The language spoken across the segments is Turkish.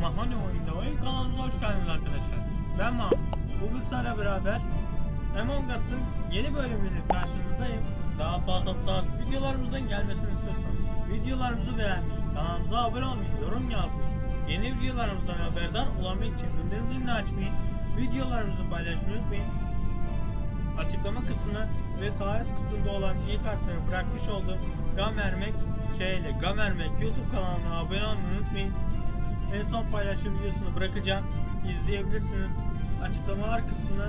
Mahmani oyunda oyun kanalımıza hoş geldiniz arkadaşlar. Ben Mahmut. Bugün sizlerle beraber Among Us'ın yeni bölümünün karşınızdayım. Daha fazla tarz videolarımızın gelmesini istiyorsanız videolarımızı beğenmeyi, kanalımıza abone olmayı, yorum yazmayı, yeni videolarımızdan haberdar olabilmek için bildirim zilini açmayı, videolarımızı paylaşmayı unutmayın. Açıklama kısmına ve sağ üst kısımda olan iyi kartları bırakmış olduğum Gamermek K ile Gamermek YouTube kanalına abone olmayı unutmayın. En son paylaşım videosunu bırakacağım. İzleyebilirsiniz. Açıklamalar kısmına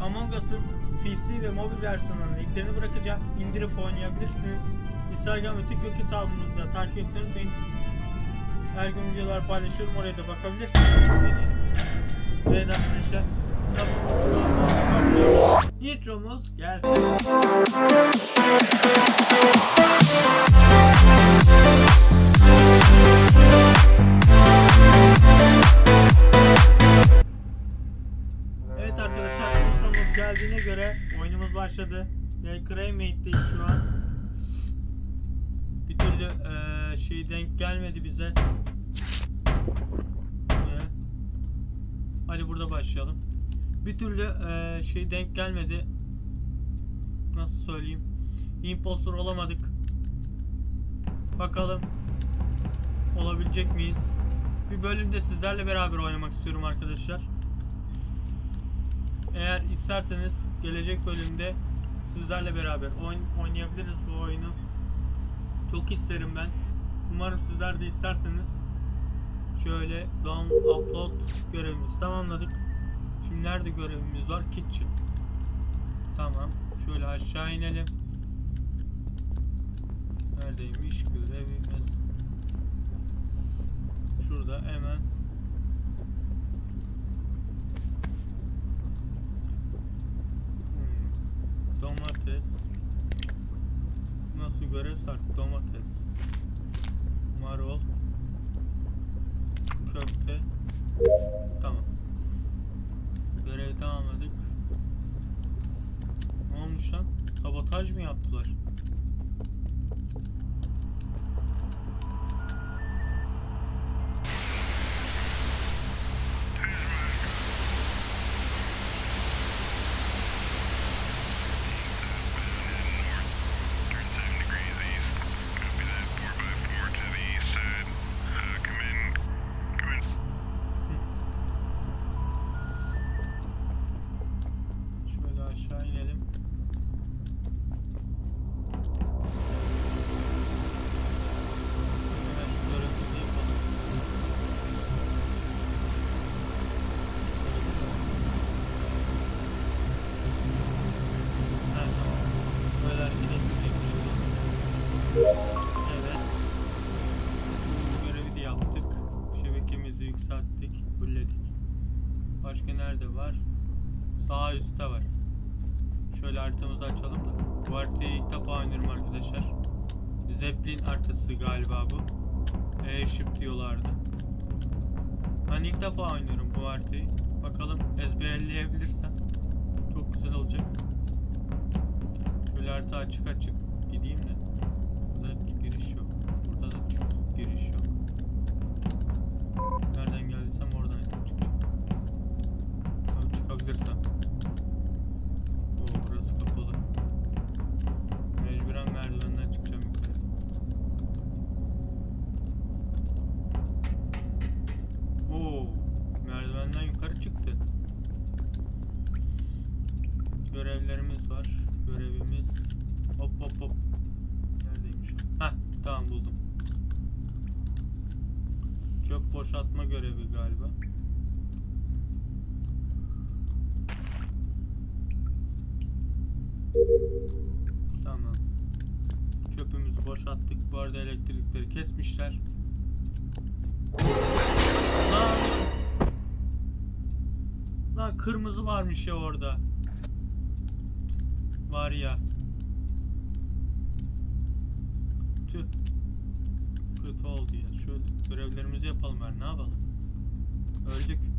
Among Us'ın PC ve mobil versiyonlarının linklerini bırakacağım. İndirip oynayabilirsiniz. Instagram ve TikTok hesabımızda takip etmeyi unutmayın. Her gün videolar paylaşıyorum. Oraya da bakabilirsiniz. Evet arkadaşlar. Intromuz gelsin. Başladı. Ve Craymate'deyiz şu an. Bir türlü eee, şey denk gelmedi bize. Ee, Hadi burada başlayalım. Bir türlü eee, şey denk gelmedi. Nasıl söyleyeyim? Impostor olamadık. Bakalım olabilecek miyiz? Bir bölümde sizlerle beraber oynamak istiyorum arkadaşlar. Eğer isterseniz gelecek bölümde sizlerle beraber oyn- oynayabiliriz bu oyunu. Çok isterim ben. Umarım sizler de isterseniz. Şöyle down upload görevimizi tamamladık. Şimdi nerede görevimiz var? Kitchen. Tamam. Şöyle aşağı inelim. Neredeymiş görevimiz? Şurada hemen. Hmm, Domates. Nasıl görev sarf? Domates. Marul. Köfte. Tamam. Görevi tamamladık. Ne olmuş lan? Sabotaj mı yaptılar? Evet. Görevi de yaptık. Şebekemizi yükselttik, fulledik. Başka nerede var? Sağ üstte var. Şöyle haritamızı açalım da. Bu haritayı ilk defa oynuyorum arkadaşlar. Zeppelin haritası galiba bu. Airship diyorlardı. Ben ilk defa oynuyorum bu haritayı. Bakalım ezberleyebilirsem. Çok güzel olacak. Şöyle harita açık açık çıkabilirsem. Oo burası kapalı. Mecburen merdivenden çıkacağım yukarı. Oo merdivenden yukarı çıktı. Görevlerimiz var. Görevimiz. Hop hop hop. Neredeymiş? Heh tamam buldum. Çöp boşaltma görevi galiba. Tamam. Çöpümüzü boşalttık. Bu arada elektrikleri kesmişler. Lan! Lan kırmızı varmış ya orada. Var ya. Tüh. Kötü oldu ya. Şöyle görevlerimizi yapalım ver. Ne yapalım? Öldük.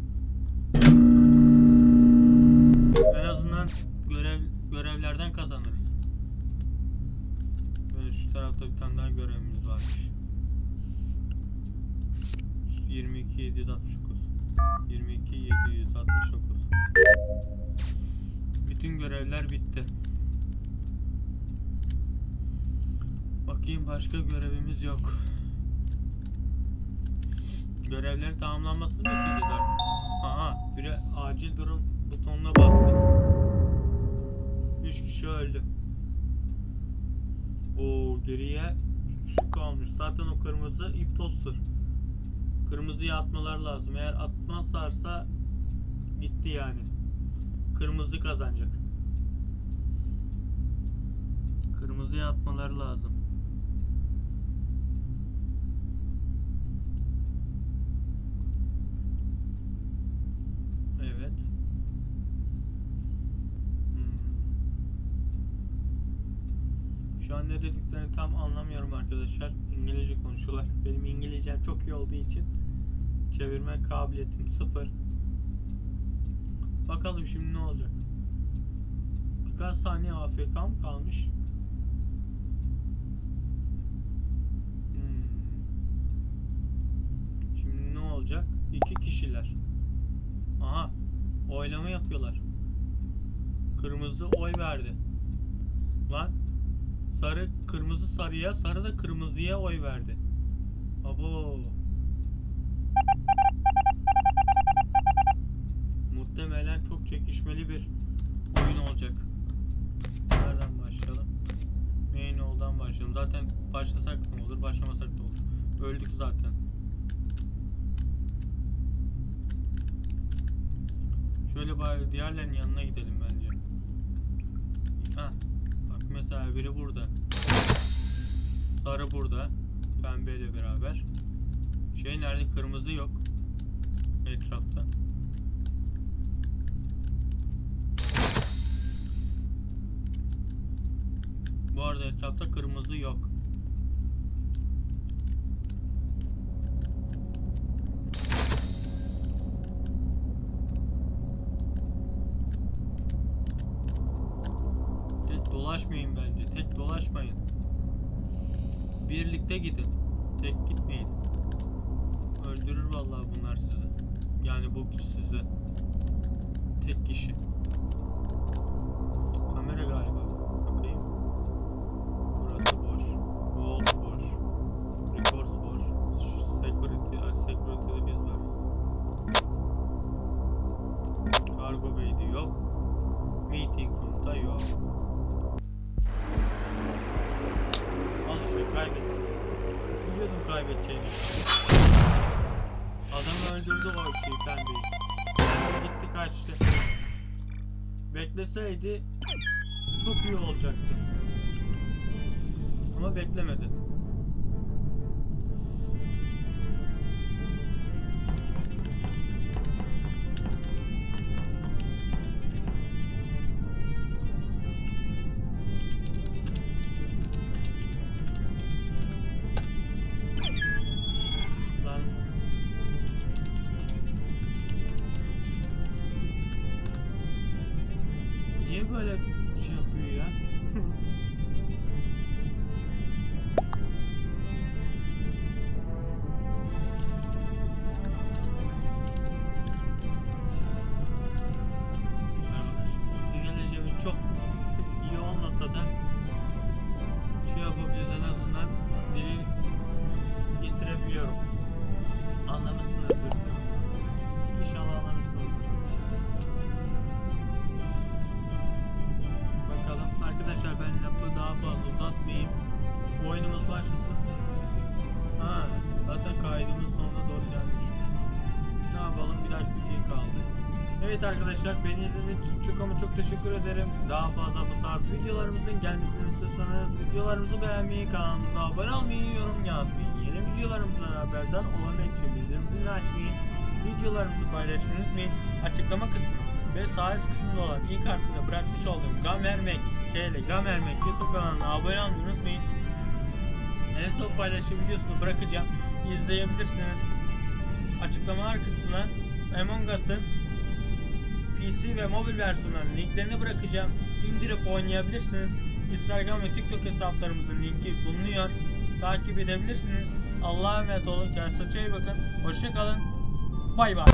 Tarafta bir tane daha görevimiz varmış. 22 769 22 769 Bütün görevler bitti. Bakayım başka görevimiz yok. Görevlerin tamamlanmasını bekleyeceğiz artık. Aha, biri acil durum butonuna bastı. 3 kişi öldü. Geriye şu kalmış. Zaten o kırmızı imposter. Kırmızıya atmalar lazım. Eğer atmazlarsa gitti yani. Kırmızı kazanacak. Kırmızıya atmalar lazım. Şu an ne dediklerini tam anlamıyorum arkadaşlar. İngilizce konuşuyorlar. Benim İngilizcem çok iyi olduğu için çevirme kabiliyetim sıfır. Bakalım şimdi ne olacak. Birkaç saniye AFK mı kalmış? Hmm. Şimdi ne olacak? İki kişiler. Aha. Oylama yapıyorlar. Kırmızı oy verdi. Lan. Sarı kırmızı sarıya, sarı da kırmızıya oy verdi. Abo. Muhtemelen çok çekişmeli bir oyun olacak. Nereden başlayalım? Main oldan başlayalım. Zaten başlasak ne olur, başlamasak da olur. Öldük zaten. Şöyle bari diğerlerinin yanına gidelim bence. Ha, mesela biri burada. Sarı burada. Pembeyle beraber. Şey nerede? Kırmızı yok. Etrafta. Bu arada etrafta kırmızı yok. Tek dolaşmayın bence. Tek dolaşmayın. Birlikte gidin. Tek gitmeyin. Öldürür vallahi bunlar sizi. Yani bu sizi. Tek kişi. Kamera galiba. Biliyordum kaybedeceğimi. Adam öldürdü o şeyi pembeyi. Pembe gitti kaçtı. Bekleseydi çok iyi olacaktı. Ama beklemedi. Niye böyle şey yapıyor ya? Evet arkadaşlar beni izlediğiniz için çok ama çok teşekkür ederim. Daha fazla bu tarz videolarımızın gelmesini istiyorsanız videolarımızı beğenmeyi, kanalımıza abone olmayı, yorum yazmayı, yeni videolarımızdan haberdar olabilmek için bildirim açmayı, videolarımızı paylaşmayı unutmayın. Açıklama kısmı ve sağ üst kısmında olan ilk harfinde bırakmış olduğum Gamermek, K ile Gamermek YouTube kanalına abone olmayı unutmayın. En son paylaşım videosunu bırakacağım. İzleyebilirsiniz. Açıklamalar kısmına Among Us'ın PC ve mobil versiyonlarının linklerini bırakacağım. İndirip oynayabilirsiniz. Instagram ve TikTok hesaplarımızın linki bulunuyor. Takip edebilirsiniz. Allah'a emanet olun. Kendinize iyi bakın. Hoşçakalın. Bay bay.